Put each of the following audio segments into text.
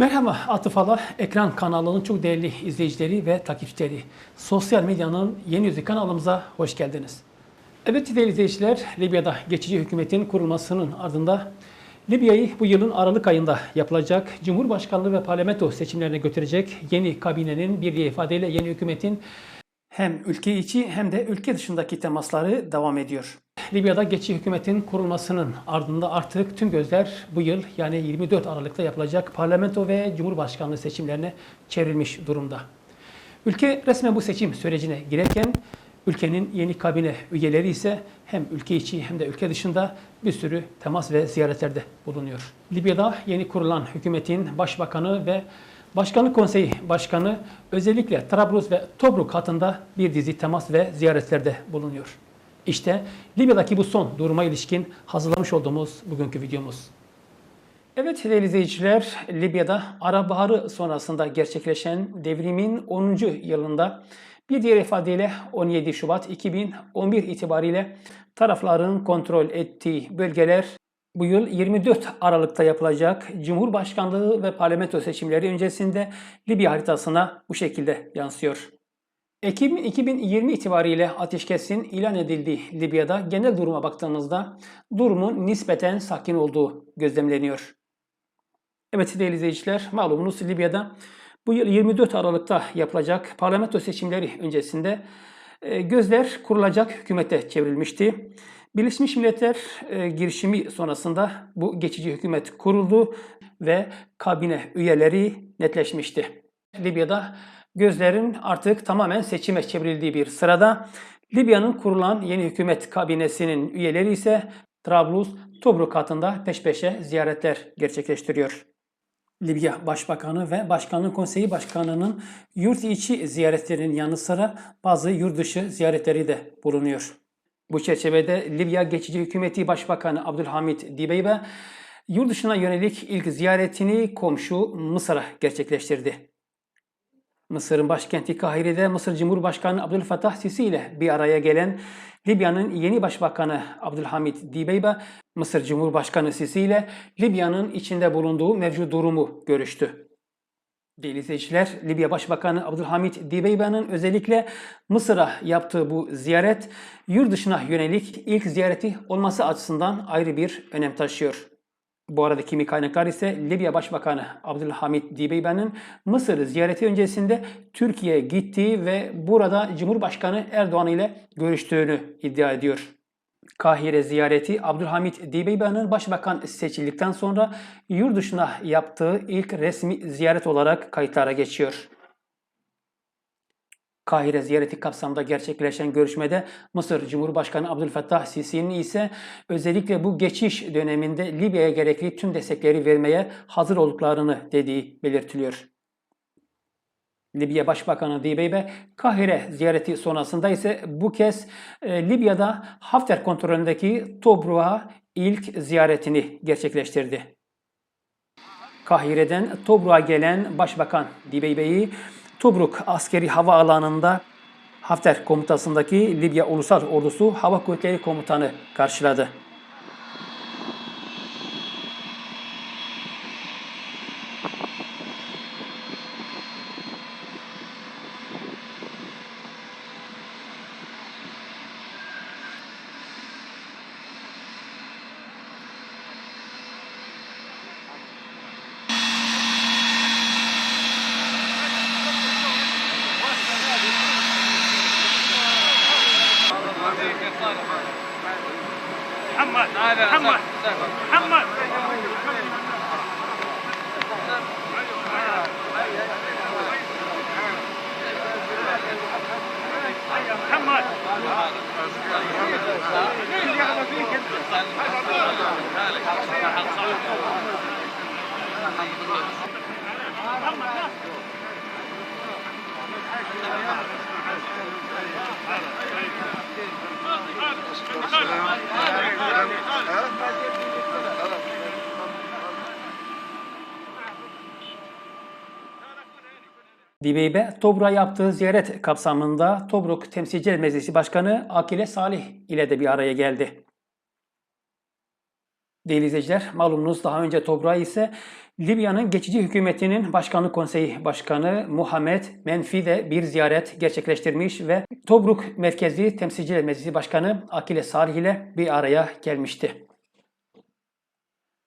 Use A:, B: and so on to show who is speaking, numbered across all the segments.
A: Merhaba Atıf Ala, ekran kanalının çok değerli izleyicileri ve takipçileri. Sosyal medyanın yeni yüzü kanalımıza hoş geldiniz. Evet değerli izleyiciler, Libya'da geçici hükümetin kurulmasının ardında Libya'yı bu yılın Aralık ayında yapılacak Cumhurbaşkanlığı ve parlamento seçimlerine götürecek yeni kabinenin bir diğer ifadeyle yeni hükümetin hem ülke içi hem de ülke dışındaki temasları devam ediyor. Libya'da geçici hükümetin kurulmasının ardında artık tüm gözler bu yıl yani 24 Aralık'ta yapılacak parlamento ve cumhurbaşkanlığı seçimlerine çevrilmiş durumda. Ülke resmen bu seçim sürecine girerken ülkenin yeni kabine üyeleri ise hem ülke içi hem de ülke dışında bir sürü temas ve ziyaretlerde bulunuyor. Libya'da yeni kurulan hükümetin başbakanı ve Başkanlık Konseyi Başkanı özellikle Trablus ve Tobruk hattında bir dizi temas ve ziyaretlerde bulunuyor. İşte Libya'daki bu son duruma ilişkin hazırlamış olduğumuz bugünkü videomuz. Evet değerli izleyiciler, Libya'da Arap Baharı sonrasında gerçekleşen devrimin 10. yılında bir diğer ifadeyle 17 Şubat 2011 itibariyle tarafların kontrol ettiği bölgeler bu yıl 24 Aralık'ta yapılacak Cumhurbaşkanlığı ve parlamento seçimleri öncesinde Libya haritasına bu şekilde yansıyor. Ekim 2020 itibariyle ateşkesin ilan edildiği Libya'da genel duruma baktığımızda durumun nispeten sakin olduğu gözlemleniyor. Evet değerli izleyiciler, malumunuz Libya'da bu yıl 24 Aralık'ta yapılacak parlamento seçimleri öncesinde e, gözler kurulacak hükümete çevrilmişti. Birleşmiş Milletler e, girişimi sonrasında bu geçici hükümet kuruldu ve kabine üyeleri netleşmişti. Libya'da gözlerin artık tamamen seçime çevrildiği bir sırada Libya'nın kurulan yeni hükümet kabinesinin üyeleri ise Trablus, Tobruk hattında peş peşe ziyaretler gerçekleştiriyor. Libya Başbakanı ve Başkanlık Konseyi Başkanı'nın yurt içi ziyaretlerinin yanı sıra bazı yurt dışı ziyaretleri de bulunuyor. Bu çerçevede Libya Geçici Hükümeti Başbakanı Abdülhamit Dibeybe yurt dışına yönelik ilk ziyaretini komşu Mısır'a gerçekleştirdi. Mısır'ın başkenti Kahire'de Mısır Cumhurbaşkanı Abdülfattah Sisi ile bir araya gelen Libya'nın yeni başbakanı Abdülhamit Dibeybe, Mısır Cumhurbaşkanı Sisi ile Libya'nın içinde bulunduğu mevcut durumu görüştü. Değerli izleyiciler, Libya Başbakanı Abdülhamit Dibeybe'nin özellikle Mısır'a yaptığı bu ziyaret, yurt dışına yönelik ilk ziyareti olması açısından ayrı bir önem taşıyor. Bu arada kimi kaynaklar ise Libya Başbakanı Abdülhamit Dibeybe'nin Mısır ziyareti öncesinde Türkiye'ye gittiği ve burada Cumhurbaşkanı Erdoğan ile görüştüğünü iddia ediyor. Kahire ziyareti Abdülhamit Dibeybe'nin başbakan seçildikten sonra yurt dışına yaptığı ilk resmi ziyaret olarak kayıtlara geçiyor. Kahire ziyareti kapsamında gerçekleşen görüşmede Mısır Cumhurbaşkanı Abdülfattah Sisi'nin ise özellikle bu geçiş döneminde Libya'ya gerekli tüm destekleri vermeye hazır olduklarını dediği belirtiliyor. Libya Başbakanı Dibeybe Kahire ziyareti sonrasında ise bu kez e, Libya'da Hafter kontrolündeki Tobruk'a ilk ziyaretini gerçekleştirdi. Kahire'den Tobruk'a gelen Başbakan Dibeybe'yi Tobruk askeri hava alanında Hafter komutasındaki Libya Ulusal Ordusu Hava Kuvvetleri Komutanı karşıladı. Dibeybe, Tobruk'a yaptığı ziyaret kapsamında Tobruk Temsilciler Meclisi Başkanı Akile Salih ile de bir araya geldi. Değerli izleyiciler, malumunuz daha önce Tobruk'a ise Libya'nın geçici hükümetinin Başkanlık Konseyi Başkanı Muhammed Menfi de bir ziyaret gerçekleştirmiş ve Tobruk Merkezi Temsilciler Meclisi Başkanı Akile Salih ile bir araya gelmişti.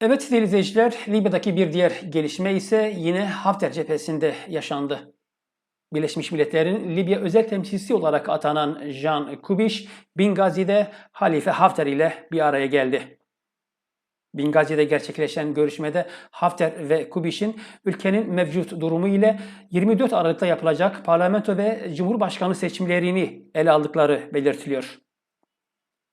A: Evet değerli izleyiciler, Libya'daki bir diğer gelişme ise yine Hafter cephesinde yaşandı. Birleşmiş Milletler'in Libya özel temsilcisi olarak atanan Jean Kubiş, Bingazi'de Halife Hafter ile bir araya geldi. Bingazi'de gerçekleşen görüşmede Hafter ve Kubiş'in ülkenin mevcut durumu ile 24 Aralık'ta yapılacak parlamento ve cumhurbaşkanlığı seçimlerini ele aldıkları belirtiliyor.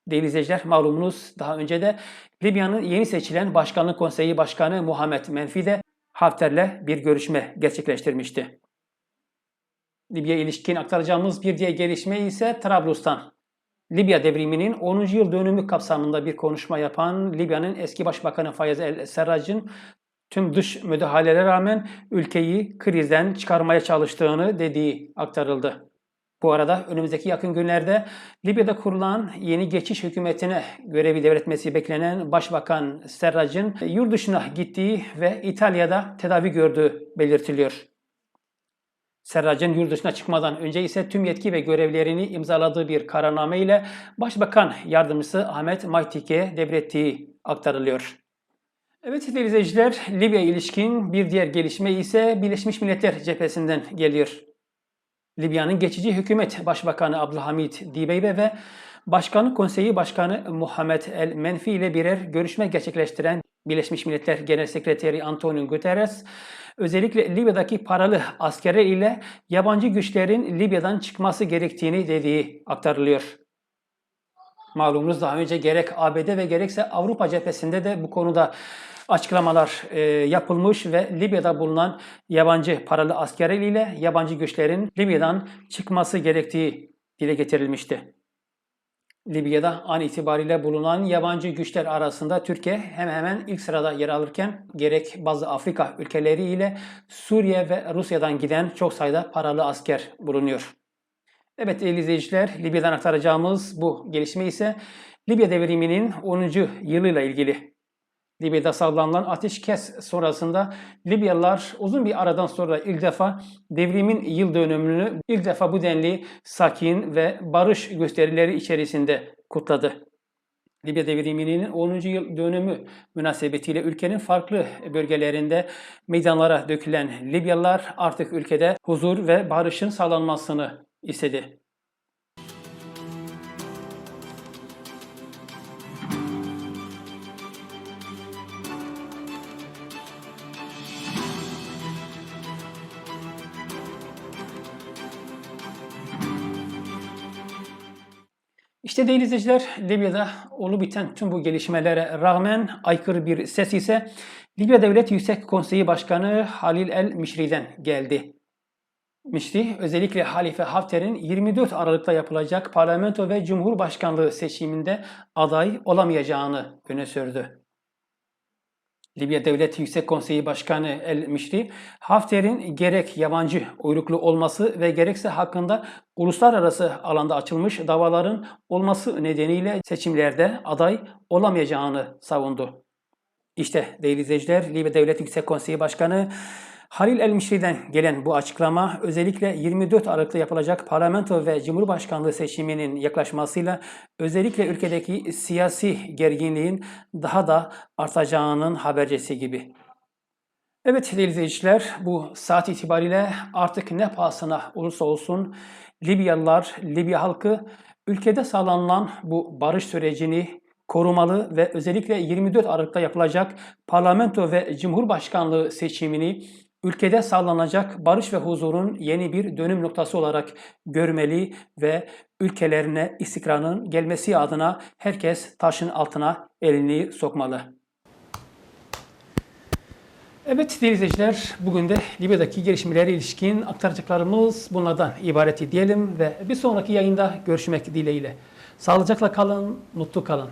A: Değerli izleyiciler malumunuz daha önce de Libya'nın yeni seçilen Başkanlık Konseyi Başkanı Muhammed Menfi de Hafter'le bir görüşme gerçekleştirmişti. Libya ilişkin aktaracağımız bir diğer gelişme ise Trablus'tan. Libya devriminin 10. yıl dönümü kapsamında bir konuşma yapan Libya'nın eski başbakanı Fayez el-Serrac'ın tüm dış müdahalelere rağmen ülkeyi krizden çıkarmaya çalıştığını dediği aktarıldı. Bu arada önümüzdeki yakın günlerde Libya'da kurulan yeni geçiş hükümetine görevi devretmesi beklenen Başbakan Serrac'ın yurt dışına gittiği ve İtalya'da tedavi gördüğü belirtiliyor. Serrac'ın yurt dışına çıkmadan önce ise tüm yetki ve görevlerini imzaladığı bir kararname ile Başbakan Yardımcısı Ahmet Maytik'e devrettiği aktarılıyor. Evet sevgili izleyiciler, Libya ilişkin bir diğer gelişme ise Birleşmiş Milletler cephesinden geliyor. Libya'nın geçici hükümet Başbakanı Abdülhamid Dibeybe ve Başkanlık Konseyi Başkanı Muhammed El Menfi ile birer görüşme gerçekleştiren Birleşmiş Milletler Genel Sekreteri Antonio Guterres, özellikle Libya'daki paralı askerler ile yabancı güçlerin Libya'dan çıkması gerektiğini dediği aktarılıyor. Malumunuz daha önce gerek ABD ve gerekse Avrupa cephesinde de bu konuda açıklamalar e, yapılmış ve Libya'da bulunan yabancı paralı askerler ile yabancı güçlerin Libya'dan çıkması gerektiği dile getirilmişti. Libya'da an itibariyle bulunan yabancı güçler arasında Türkiye hemen hemen ilk sırada yer alırken gerek bazı Afrika ülkeleri ile Suriye ve Rusya'dan giden çok sayıda paralı asker bulunuyor. Evet izleyiciler, Libya'dan aktaracağımız bu gelişme ise Libya devriminin 10. yılıyla ilgili. Libya'da sağlanılan ateşkes sonrasında Libyalılar uzun bir aradan sonra ilk defa devrimin yıl dönümünü ilk defa bu denli sakin ve barış gösterileri içerisinde kutladı. Libya devriminin 10. yıl dönümü münasebetiyle ülkenin farklı bölgelerinde meydanlara dökülen Libyalılar artık ülkede huzur ve barışın sağlanmasını istedi. İşte değerli izleyiciler, Libya'da olu biten tüm bu gelişmelere rağmen aykırı bir ses ise Libya Devlet Yüksek Konseyi Başkanı Halil El Mişri'den geldi. Mişri özellikle Halife Hafter'in 24 Aralık'ta yapılacak parlamento ve cumhurbaşkanlığı seçiminde aday olamayacağını öne sürdü. Libya Devlet Yüksek Konseyi Başkanı El Mişri, Hafter'in gerek yabancı uyruklu olması ve gerekse hakkında uluslararası alanda açılmış davaların olması nedeniyle seçimlerde aday olamayacağını savundu. İşte değerli izleyiciler, Libya Devlet Yüksek Konseyi Başkanı Halil El Mişri'den gelen bu açıklama özellikle 24 Aralık'ta yapılacak parlamento ve cumhurbaşkanlığı seçiminin yaklaşmasıyla özellikle ülkedeki siyasi gerginliğin daha da artacağının habercisi gibi. Evet izleyiciler bu saat itibariyle artık ne pahasına olursa olsun Libyalılar, Libya halkı ülkede sağlanılan bu barış sürecini korumalı ve özellikle 24 Aralık'ta yapılacak parlamento ve cumhurbaşkanlığı seçimini ülkede sağlanacak barış ve huzurun yeni bir dönüm noktası olarak görmeli ve ülkelerine istikrarın gelmesi adına herkes taşın altına elini sokmalı. Evet değerli izleyiciler, bugün de Libya'daki gelişmelere ilişkin aktaracaklarımız bunlardan ibaret diyelim ve bir sonraki yayında görüşmek dileğiyle. Sağlıcakla kalın, mutlu kalın.